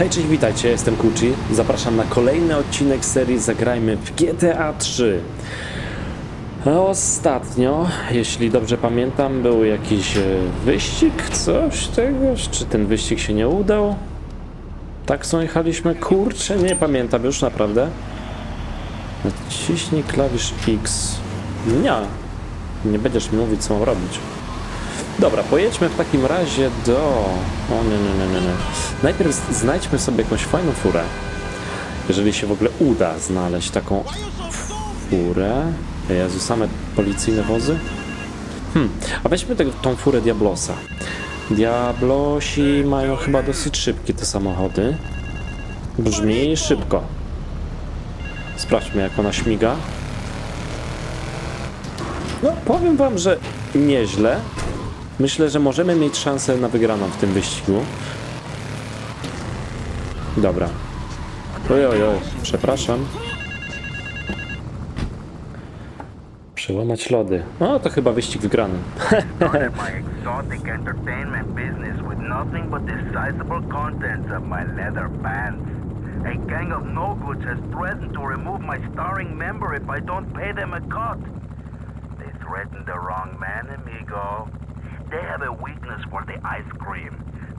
Hej, cześć, witajcie, jestem Kuchi. Zapraszam na kolejny odcinek serii Zagrajmy w GTA 3. Ostatnio, jeśli dobrze pamiętam, był jakiś e, wyścig, coś tegoż, czy ten wyścig się nie udał? Tak są jechaliśmy? Kurczę, nie pamiętam już naprawdę. Naciśnij klawisz X. Nie, nie będziesz mi mówić, co mam robić. Dobra, pojedźmy w takim razie do... O nie, nie, nie, nie. Najpierw znajdźmy sobie jakąś fajną furę. Jeżeli się w ogóle uda znaleźć taką furę. Jezu, same policyjne wozy? Hmm, a weźmy tego, tą furę Diablosa. Diablosi mają chyba dosyć szybkie te samochody. Brzmi szybko. Sprawdźmy, jak ona śmiga. No, powiem wam, że nieźle. Myślę, że możemy mieć szansę na wygraną w tym wyścigu. Dobra. Oj, oj, oj, przepraszam. Przełamać lody. O, to chyba wyścig wygrany. A gang of no-goods has threatened to remove my starring member if I don't pay them a cut. They threatened the wrong man, amigo. They have a weakness for the ice cream.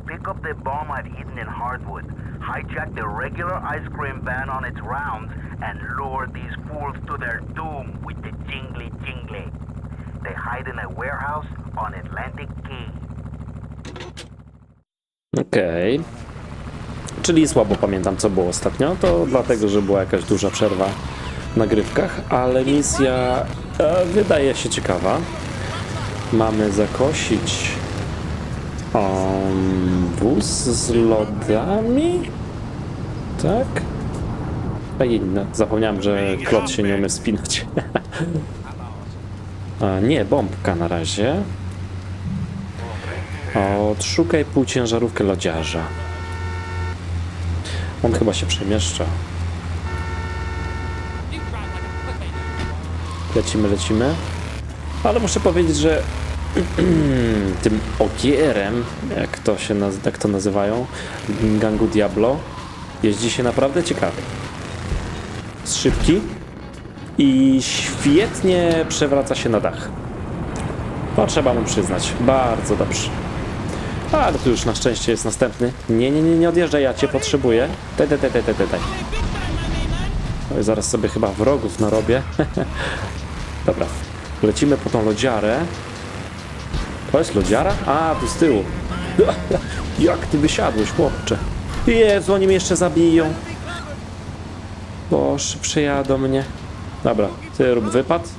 Pick up the bomb I've hidden in Hardwood, hijack the regular ice cream van on its rounds, and lure these fools to their doom with the jingly jingly. They hide in a warehouse on Atlantic Key. Okej. Czyli słabo pamiętam, co było ostatnio. To dlatego, że była jakaś duża przerwa w nagrywkach, ale misja e, wydaje się ciekawa. Mamy zakosić um, wóz z lodami. Tak? A inne. Zapomniałem, że klot się nie umie spinać. A, nie, bombka na razie. Odszukaj półciężarówkę lodziarza. On chyba się przemieszcza. Lecimy, lecimy. Ale muszę powiedzieć, że tym ogierem, jak to się jak to nazywają, gangu Diablo, jeździ się naprawdę ciekawie. Szybki i świetnie przewraca się na dach. To trzeba mu przyznać. Bardzo dobrze. Ale tu już na szczęście jest następny. Nie, nie, nie, nie odjeżdżaj, ja cię potrzebuję. Daj, daj, daj, daj, daj, daj. Oj, zaraz sobie chyba wrogów narobię. Dobra, lecimy po tą lodziarę. To jest lodziara? A, tu z tyłu. Jak ty wysiadłeś, chłopcze? Jezu, oni mnie jeszcze zabiją. Boże, przejadą mnie. Dobra, ty rób wypad.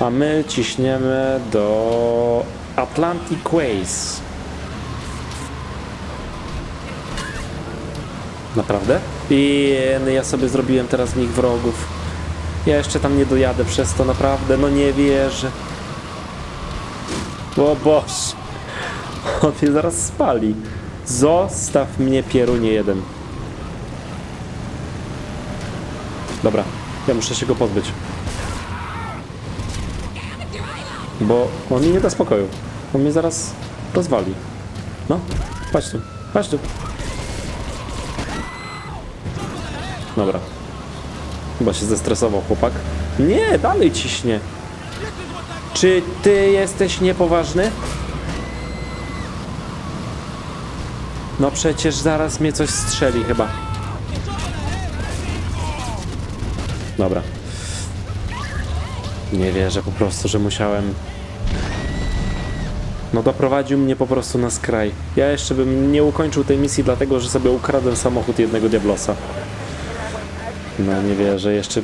A my ciśniemy do Atlantic Ways. Naprawdę? I ja sobie zrobiłem teraz w nich wrogów. Ja jeszcze tam nie dojadę przez to, naprawdę, no nie wierzę. O Boże. On mnie zaraz spali. Zostaw mnie, pierunie jeden. Dobra, ja muszę się go pozbyć. Bo on mi nie da spokoju. On mnie zaraz rozwali. No, chodź tu, chodź tu. Dobra. Chyba się zestresował chłopak. Nie, dalej ciśnie. Czy ty jesteś niepoważny? No przecież zaraz mnie coś strzeli chyba. Dobra. Nie wierzę po prostu, że musiałem. No doprowadził mnie po prostu na skraj. Ja jeszcze bym nie ukończył tej misji, dlatego że sobie ukradłem samochód jednego Diablosa. No nie wierzę, jeszcze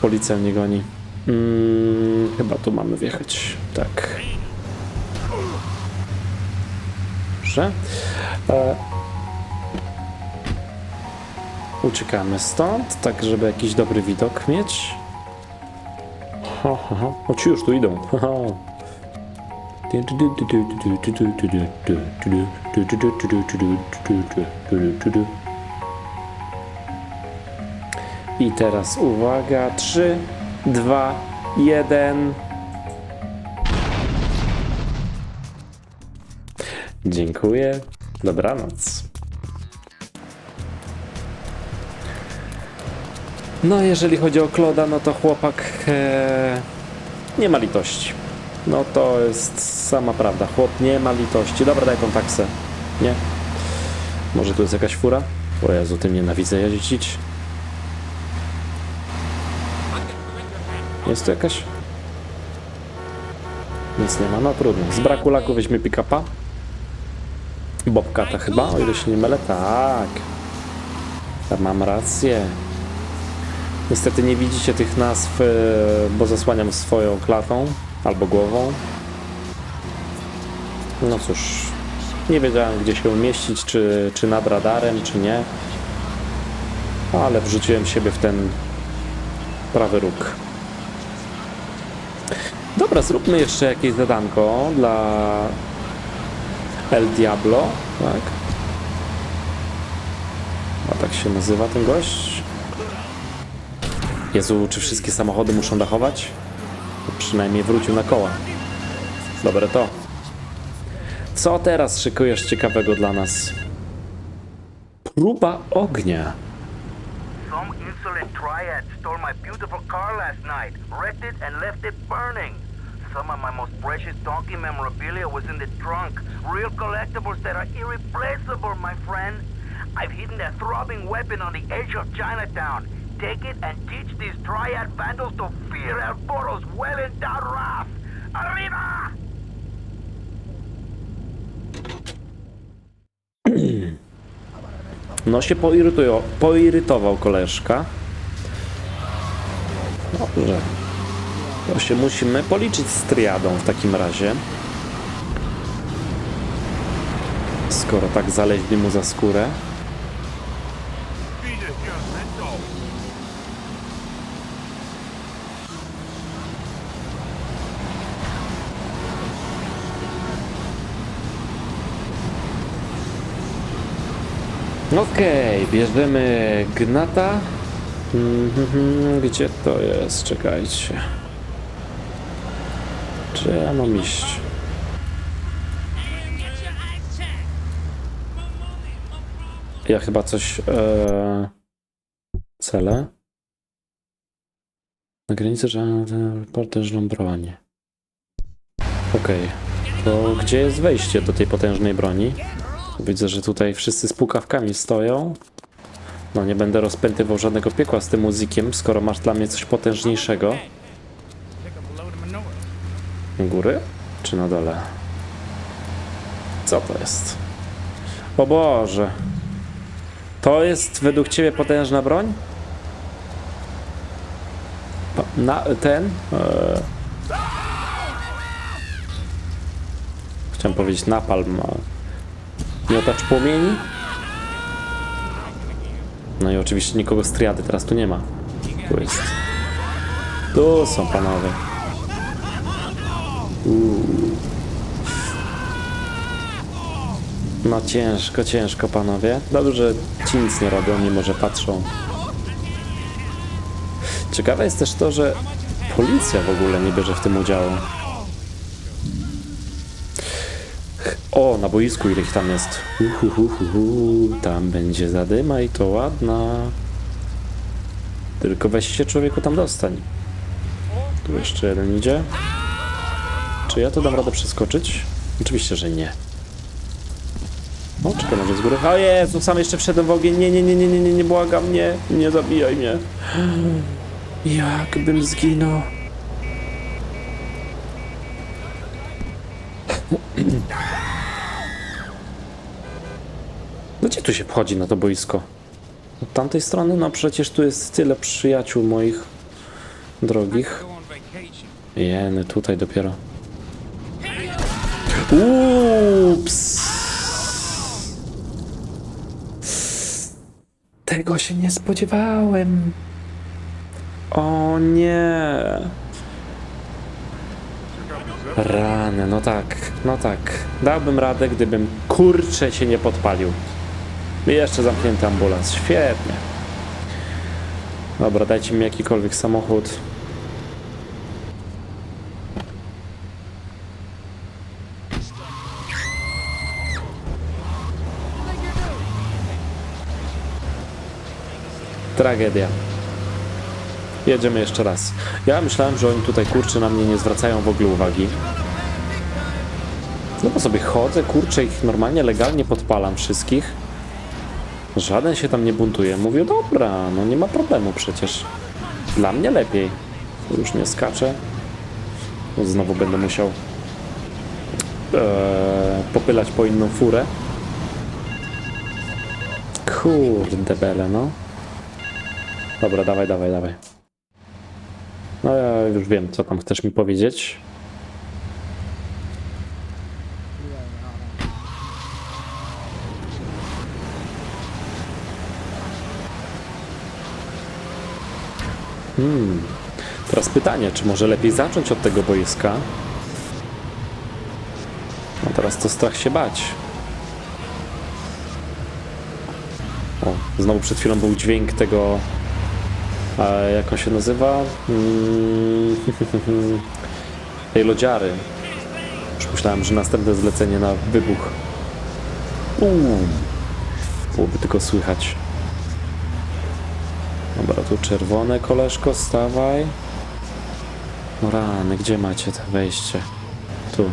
policja mnie goni. Mm, chyba tu mamy wjechać. Tak. Dobrze. E... Uciekamy stąd, tak żeby jakiś dobry widok mieć. Ha, ha, ha. O, ci już tu idą. Ha, ha. I teraz uwaga, 3, dwa, jeden. Dziękuję. Dobranoc. No, jeżeli chodzi o Kloda, no to chłopak e, nie ma litości. No to jest sama prawda. Chłop nie ma litości. Dobra, daj tą taksę. Nie? Może tu jest jakaś fura? O Jezu, tym nienawidzę jeździć. Jest tu jakaś? Nic nie ma, no trudno. Z braku laku weźmie pick-upa. Bobcata chyba, o ile się nie mylę. Tak. Tak, Mam rację. Niestety nie widzicie tych nazw, e, bo zasłaniam swoją klatą albo głową. No cóż, nie wiedziałem gdzie się umieścić, czy, czy nad radarem, czy nie. Ale wrzuciłem siebie w ten prawy róg. Dobra, zróbmy jeszcze jakieś zadanko dla El Diablo, tak? A tak się nazywa ten gość. Jezu, czy wszystkie samochody muszą dachować? Przynajmniej wrócił na koła. Dobre to. Co teraz szykujesz ciekawego dla nas? Próba ognia. Triad stole my beautiful car last night, wrecked it, and left it burning. Some of my most precious donkey memorabilia was in the trunk. Real collectibles that are irreplaceable, my friend. I've hidden a throbbing weapon on the edge of Chinatown. Take it and teach these triad vandals to fear El Boro's well-endowed wrath. Arriba! No się poirytował koleżka. Dobrze. To się musimy policzyć z triadą w takim razie. Skoro tak zaleźli mu za skórę. Okej, bierzemy Gnata. Mhm, Gdzie to jest? Czekajcie. Czy ja mam iść? Ja chyba coś. E... Cele. Na granicy, że potężną broń. Okej. To gdzie jest wejście do tej potężnej broni? Widzę, że tutaj wszyscy z pukawkami stoją. No nie będę rozpętywał żadnego piekła z tym muzykiem, skoro masz dla mnie coś potężniejszego. Góry? Czy na dole? Co to jest? O Boże. To jest według ciebie potężna broń? Na, ten? E... Chciałem powiedzieć napalm. Miotacz płomieni? No i oczywiście nikogo z triady teraz tu nie ma. Tu jest. Tu są panowie. No ciężko, ciężko panowie. Dobrze, że ci nic nie robią, mimo że patrzą. Ciekawe jest też to, że policja w ogóle nie bierze w tym udziału. O, na boisku ile ich tam jest. Uhuhuhuhu, tam będzie zadyma i to ładna. Tylko weź się człowieku tam dostań. Tu jeszcze jeden idzie. Czy ja to dam radę przeskoczyć? Oczywiście, że nie. O, czekaj, może z góry. O Jezu, sam jeszcze wszedłem w ogień. Nie, nie, nie, nie, nie, nie, nie, błagam, nie. Nie zabijaj mnie. Jakbym zginął. No gdzie tu się wchodzi na to boisko? Od tamtej strony? No przecież tu jest tyle przyjaciół moich drogich. Jeny, tutaj dopiero. Ups! Tego się nie spodziewałem. O nie. Rany, no tak, no tak. Dałbym radę, gdybym kurczę się nie podpalił. Jeszcze zamknięty ambulans. Świetnie. Dobra, dajcie mi jakikolwiek samochód. Tragedia. Jedziemy jeszcze raz. Ja myślałem, że oni tutaj kurczę na mnie nie zwracają w ogóle uwagi. No bo sobie chodzę, kurczę ich normalnie, legalnie podpalam wszystkich. Żaden się tam nie buntuje. Mówię, dobra, no nie ma problemu przecież. Dla mnie lepiej. Już nie skaczę. Znowu będę musiał eee, popylać po inną furę. Kurde bele, no. Dobra, dawaj, dawaj, dawaj. No ja już wiem, co tam chcesz mi powiedzieć. Hmm. Teraz pytanie, czy może lepiej zacząć od tego boiska? No teraz to strach się bać. O, znowu przed chwilą był dźwięk tego. A jak on się nazywa? Mm, tej lodziary. Już myślałem, że następne zlecenie na wybuch. Uuu. Byłoby tylko słychać. Tu czerwone koleżko, stawaj. No rany, gdzie macie to wejście? Tu.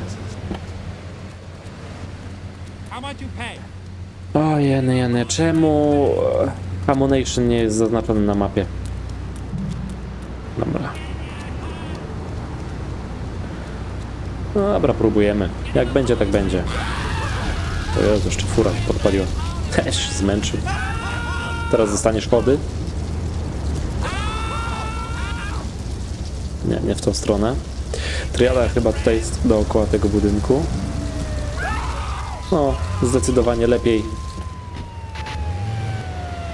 O jeny, jeny, czemu e, Ammunition nie jest zaznaczony na mapie? Dobra. No dobra, próbujemy. Jak będzie, tak będzie. O Jezu, jeszcze fura się podpaliła. Też zmęczył. Teraz zostaniesz chody? Nie, w tą stronę. Triada chyba tutaj jest dookoła tego budynku. No, zdecydowanie lepiej.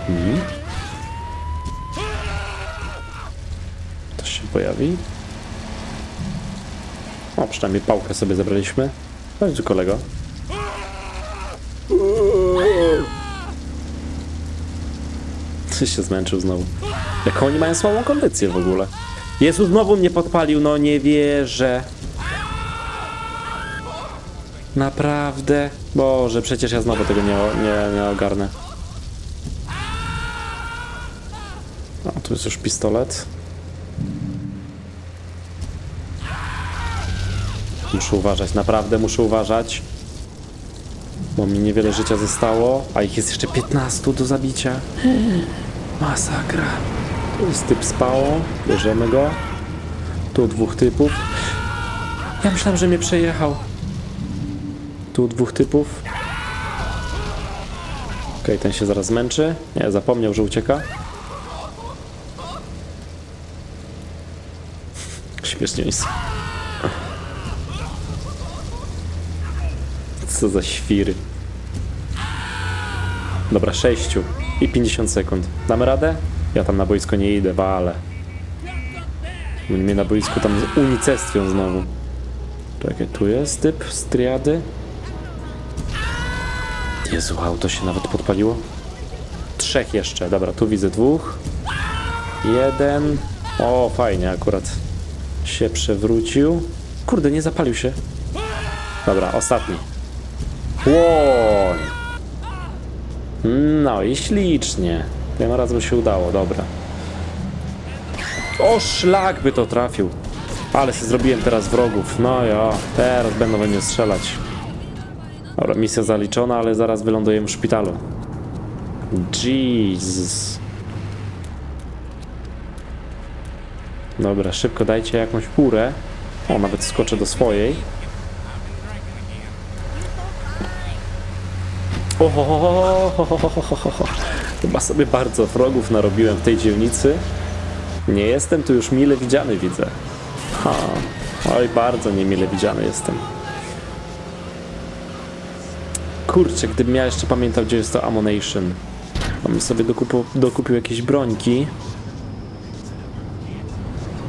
Mhm. To się pojawi. O, przynajmniej pałkę sobie zebraliśmy. Chodź kolego. Ty się zmęczył znowu. Jaką oni mają słabą kondycję w ogóle. Jezu, znowu mnie podpalił, no nie wierzę. Naprawdę? Boże, przecież ja znowu tego nie, nie, nie ogarnę. A, tu jest już pistolet. Muszę uważać, naprawdę muszę uważać. Bo mi niewiele życia zostało, a ich jest jeszcze 15 do zabicia. Masakra. Jest typ spało, bierzemy go. Tu dwóch typów. Ja myślałem, że mnie przejechał. Tu dwóch typów. Okej, ten się zaraz zmęczy. Nie, zapomniał, że ucieka. Śmiesznie jest. Co za świry. Dobra, sześciu i 50 sekund. Damy radę? Ja tam na boisko nie idę, ale. Mnie na boisku tam unicestwią znowu. Czekaj, tu jest typ z triady. Jezu, auto się nawet podpaliło. Trzech jeszcze. Dobra, tu widzę dwóch. Jeden. O, fajnie, akurat się przewrócił. Kurde, nie zapalił się. Dobra, ostatni. Łoń. No i ślicznie. Tym razem się udało, dobra. O, szlak by to trafił. Ale się zrobiłem teraz wrogów. No ja, teraz będą we mnie strzelać. Dobra, misja zaliczona, ale zaraz wylądujemy w szpitalu. Jesus. Dobra, szybko dajcie jakąś furę. O, nawet skoczę do swojej. Ohohohohohohoho. Chyba sobie bardzo wrogów narobiłem w tej dzielnicy. Nie jestem tu już mile widziany, widzę. Ha. Oj, bardzo niemile widziany jestem. Kurczę, gdybym ja jeszcze pamiętał, gdzie jest to Ammunition. Bym sobie dokupu, dokupił jakieś brońki.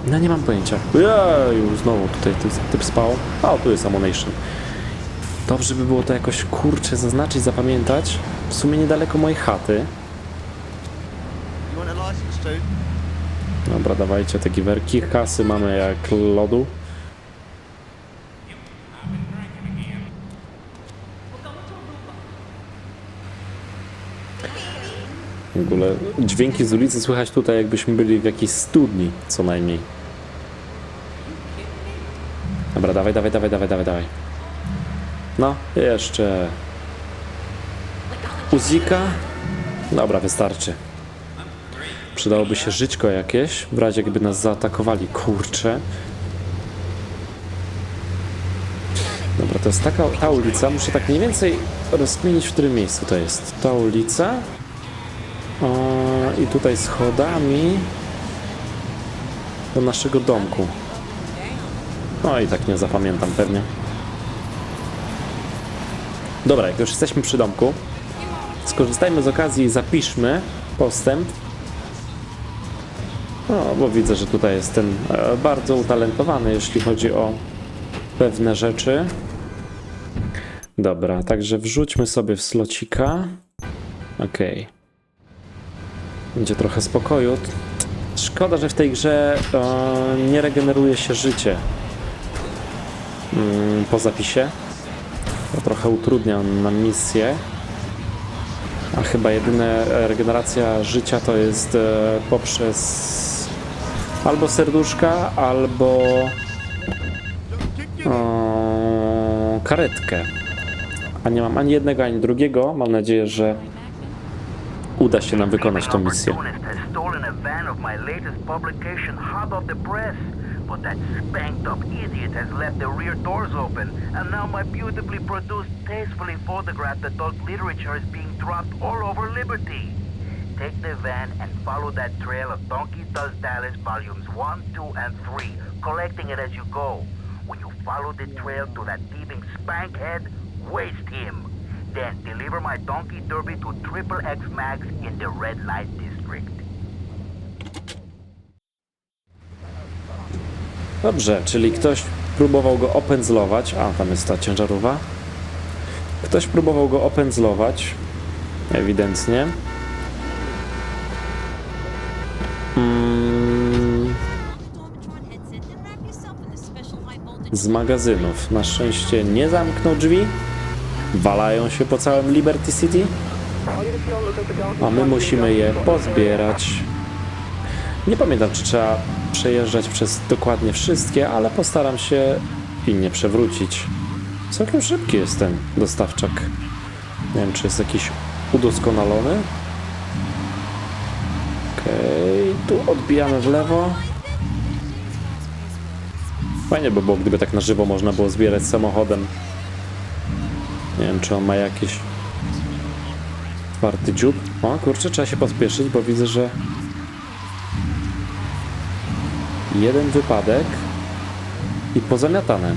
No nie mam pojęcia. Jeju, znowu tutaj typ, spał. A, tu jest Ammunition. Dobrze by było to jakoś kurczę zaznaczyć, zapamiętać. W sumie niedaleko mojej chaty. Too? Dobra, dawajcie te giwerki. Kasy mamy jak lodu. W ogóle dźwięki z ulicy słychać tutaj, jakbyśmy byli w jakiejś studni, co najmniej. Dobra, dawaj, dawaj, dawaj, dawaj, dawaj, dawaj. No, jeszcze. Uzika. Dobra, wystarczy. Przydałoby się żyćko jakieś, w razie gdyby nas zaatakowali. Kurczę. Dobra, to jest taka ta ulica. Muszę tak mniej więcej rozkminić, w którym miejscu to jest. Ta ulica. O, I tutaj schodami do naszego domku. No i tak nie zapamiętam pewnie. Dobra, jak już jesteśmy przy domku, skorzystajmy z okazji i zapiszmy postęp. No, bo widzę, że tutaj jestem e, bardzo utalentowany, jeśli chodzi o pewne rzeczy. Dobra, także wrzućmy sobie w slocika. Okej. Będzie trochę spokoju. Szkoda, że w tej grze e, nie regeneruje się życie mm, po zapisie. To trochę utrudnia nam misję. A chyba jedyna e, regeneracja życia to jest e, poprzez albo serduszka, albo o, karetkę. A nie mam ani jednego, ani drugiego. Mam nadzieję, że uda się nam wykonać tą misję. But that spanked up idiot has left the rear doors open, and now my beautifully produced, tastefully photographed adult literature is being dropped all over Liberty. Take the van and follow that trail of Donkey Does Dallas volumes 1, 2, and 3, collecting it as you go. When you follow the trail to that thieving spankhead, waste him. Then deliver my donkey derby to Triple X Max in the red light district. Dobrze, czyli ktoś próbował go opędzlować. A, tam jest ta ciężarówka. Ktoś próbował go opędzlować. Ewidentnie. Z magazynów. Na szczęście nie zamknął drzwi. Walają się po całym Liberty City. A my musimy je pozbierać. Nie pamiętam, czy trzeba przejeżdżać przez dokładnie wszystkie, ale postaram się i nie przewrócić. Całkiem szybki jest ten dostawczak. Nie wiem, czy jest jakiś udoskonalony. Tu odbijamy w lewo. Fajnie by było, gdyby tak na żywo można było zbierać samochodem. Nie wiem, czy on ma jakiś twardy dziób. O, kurczę, trzeba się pospieszyć, bo widzę, że jeden wypadek i pozamiatane.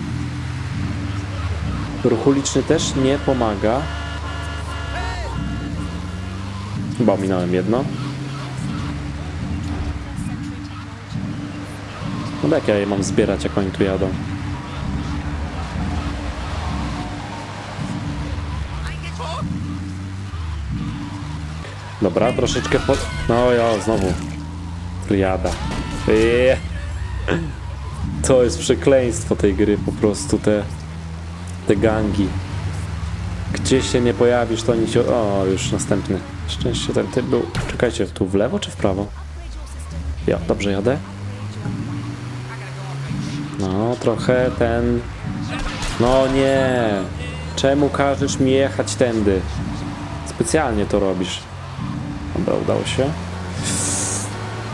Ruch uliczny też nie pomaga. Chyba ominąłem jedno. No jak ja je mam zbierać, jak oni tu jadą? Dobra, troszeczkę pod... No ja, znowu. Triada. Eee. To jest przekleństwo tej gry, po prostu te... Te gangi. Gdzie się nie pojawisz, to się... O, już następny. Szczęście ten typ był... Czekajcie, tu w lewo czy w prawo? Ja, dobrze jadę? Trochę ten... No nie! Czemu każesz mi jechać tędy? Specjalnie to robisz. Dobra, udało się.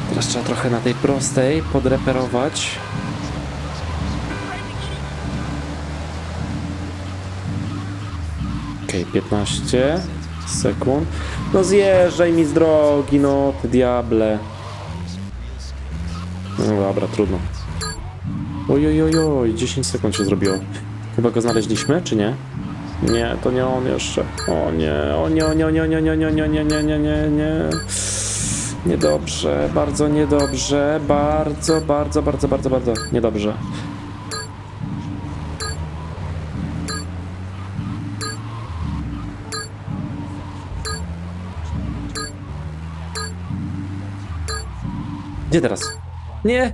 Teraz trzeba trochę na tej prostej podreperować. Okej, 15 sekund. No zjeżdżaj mi z drogi, no ty diable. No dobra, trudno. Oj, oj, oj, oj, 10 sekund się zrobiło. Chyba go znaleźliśmy, czy nie? Nie, to nie on jeszcze. O nie, o nie, o nie, o nie, o nie, nie, nie, nie, nie, nie, nie, nie, nie. Niedobrze, bardzo niedobrze, bardzo, bardzo, bardzo, bardzo, bardzo niedobrze. Gdzie teraz? Nie!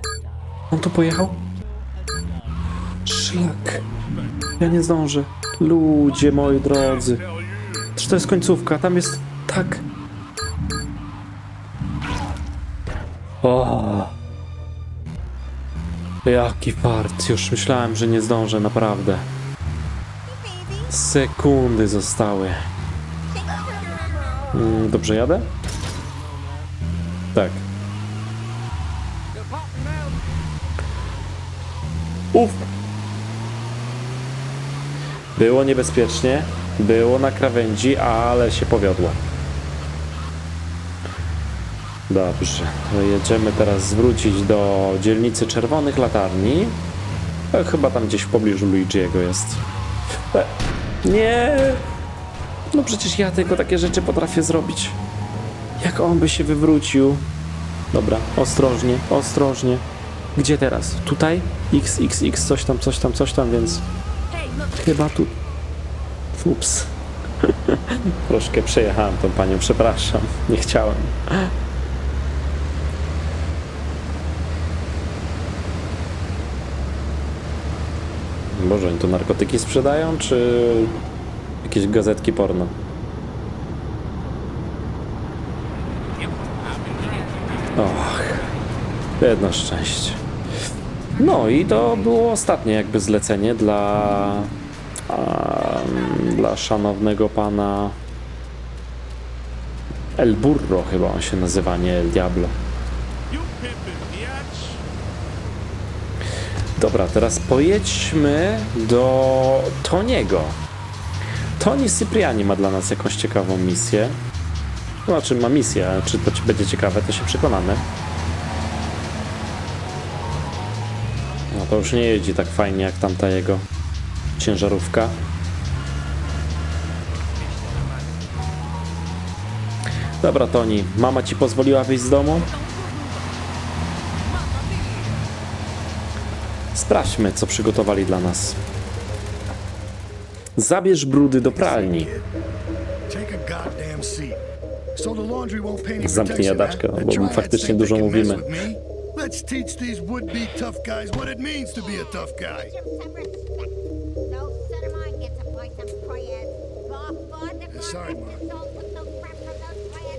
On tu pojechał? Szlak. Ja nie zdążę. Ludzie moi drodzy. Czy to jest końcówka? Tam jest tak. O! Jaki fart. Już myślałem, że nie zdążę, naprawdę. Sekundy zostały. Mm, Dobrze jadę? Tak. Uf! Było niebezpiecznie, było na krawędzi, ale się powiodło. Dobrze, jedziemy teraz zwrócić do dzielnicy Czerwonych Latarni. E, Chyba tam gdzieś w pobliżu Luigi'ego jest. E, nie! No przecież ja tylko takie rzeczy potrafię zrobić. Jak on by się wywrócił? Dobra, ostrożnie, ostrożnie. Gdzie teraz? Tutaj? X, X, X, coś tam, coś tam, coś tam, więc chyba tu. Ups. Troszkę przejechałem tą panią, przepraszam. Nie chciałem. Boże, oni tu narkotyki sprzedają, czy jakieś gazetki porno? Och, jedno szczęście. No i to było ostatnie jakby zlecenie dla dla szanownego pana El Burro chyba on się nazywa, nie El Diablo. Dobra, teraz pojedźmy do Toniego. Toni Cypriani ma dla nas jakąś ciekawą misję. Znaczy ma misję, czy to ci będzie ciekawe, to się przekonamy. No to już nie jeździ tak fajnie jak tamta jego ciężarówka. Dobra, Toni, mama ci pozwoliła wyjść z domu? Sprawdźmy, co przygotowali dla nas. Zabierz brudy do pralni. Zamknij jadaczkę, bo faktycznie dużo mówimy. Let's teach these would-be tough guys what it means to be a tough guy. Those triads.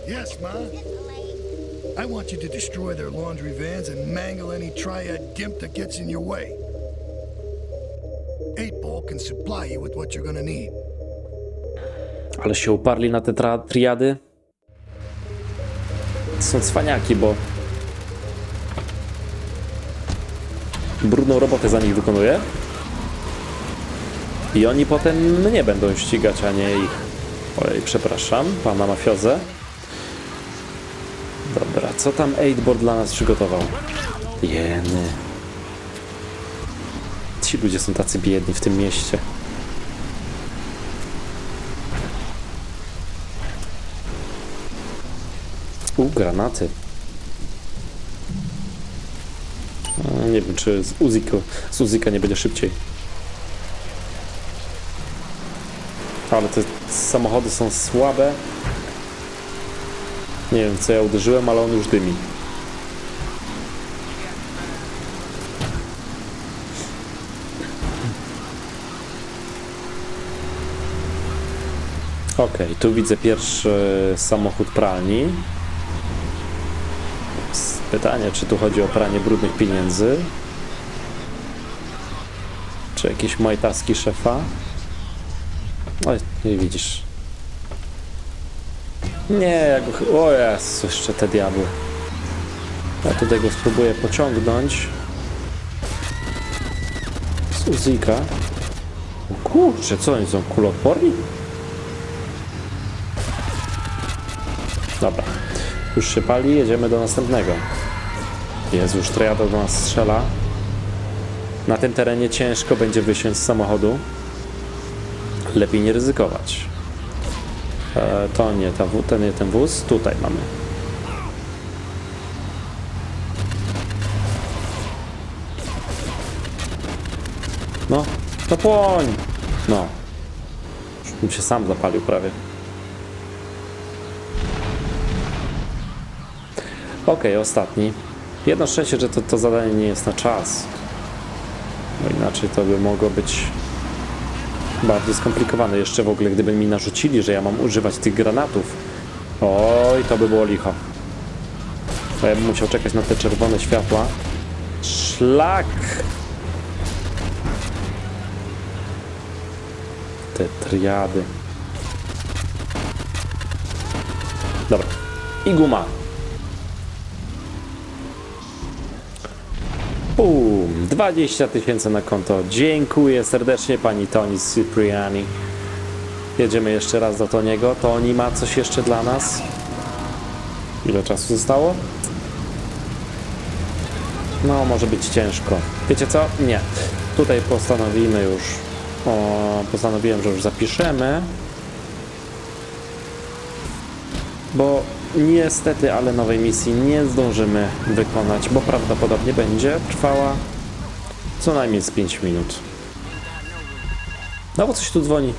Yes, Ma. I want you to destroy their laundry vans and mangle any triad gimp that gets in your way. Eight Ball can supply you with what you're gonna need. Ale się uparli na te tra- triady. Są cwaniaki, bo brudną robotę za nich wykonuje. I oni potem mnie będą ścigać, a nie ich. Ojej, przepraszam, pana mafiozę. Dobra, co tam 8 dla nas przygotował? Jeny. Ci ludzie są tacy biedni w tym mieście. U, granaty. A, nie wiem, czy z Uziko, z Uzika nie będzie szybciej. Ale te samochody są słabe. Nie wiem, co ja uderzyłem, ale on już dymi. Okej, tu widzę pierwszy samochód pralni. Pytanie, czy tu chodzi o pranie brudnych pieniędzy? Czy jakieś majtaski szefa? Oj, nie widzisz. Nie, ja go... O Jezu, jeszcze te diabły. Ja tutaj go spróbuję pociągnąć. Z Uzika. O kurczę, co oni są kuloodporni? Dobra. Już się pali, jedziemy do następnego. Jezu, już triada do nas strzela. Na tym terenie ciężko będzie wysiąść z samochodu. Lepiej nie ryzykować. E, to nie ta, ten, nie ten wóz. Tutaj mamy. No, to płoń! No. Już bym się sam zapalił prawie. Okej, ostatni. Jedno szczęście, że to, to zadanie nie jest na czas. Bo inaczej to by mogło być bardziej skomplikowane. Jeszcze w ogóle, gdyby mi narzucili, że ja mam używać tych granatów. Oj, to by było licho. Bo ja bym musiał czekać na te czerwone światła. Szlak! Te triady. Dobra. I guma. Bum, 20 tysięcy na konto. Dziękuję serdecznie pani Toni Cipriani. Jedziemy jeszcze raz do Toniego. Toni ma coś jeszcze dla nas. Ile czasu zostało? No, może być ciężko. Wiecie co? Nie. Tutaj postanowimy już. O, postanowiłem, że już zapiszemy. Bo niestety, ale nowej misji nie zdążymy wykonać, bo prawdopodobnie będzie trwała co najmniej z 5 minut. No bo coś tu dzwoni.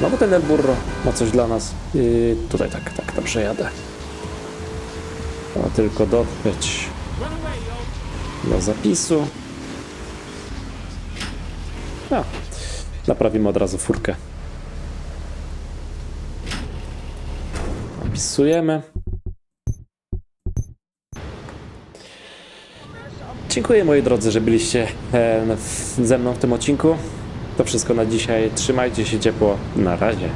No bo ten El Burro ma coś dla nas. Yy, tutaj tak, tak, tam przejadę. Trzeba tylko dotrzeć do zapisu. A, naprawimy od razu furkę. Opisujemy. Dziękuję moi drodzy, że byliście e, ze mną w tym odcinku. To wszystko na dzisiaj. Trzymajcie się ciepło. Na razie.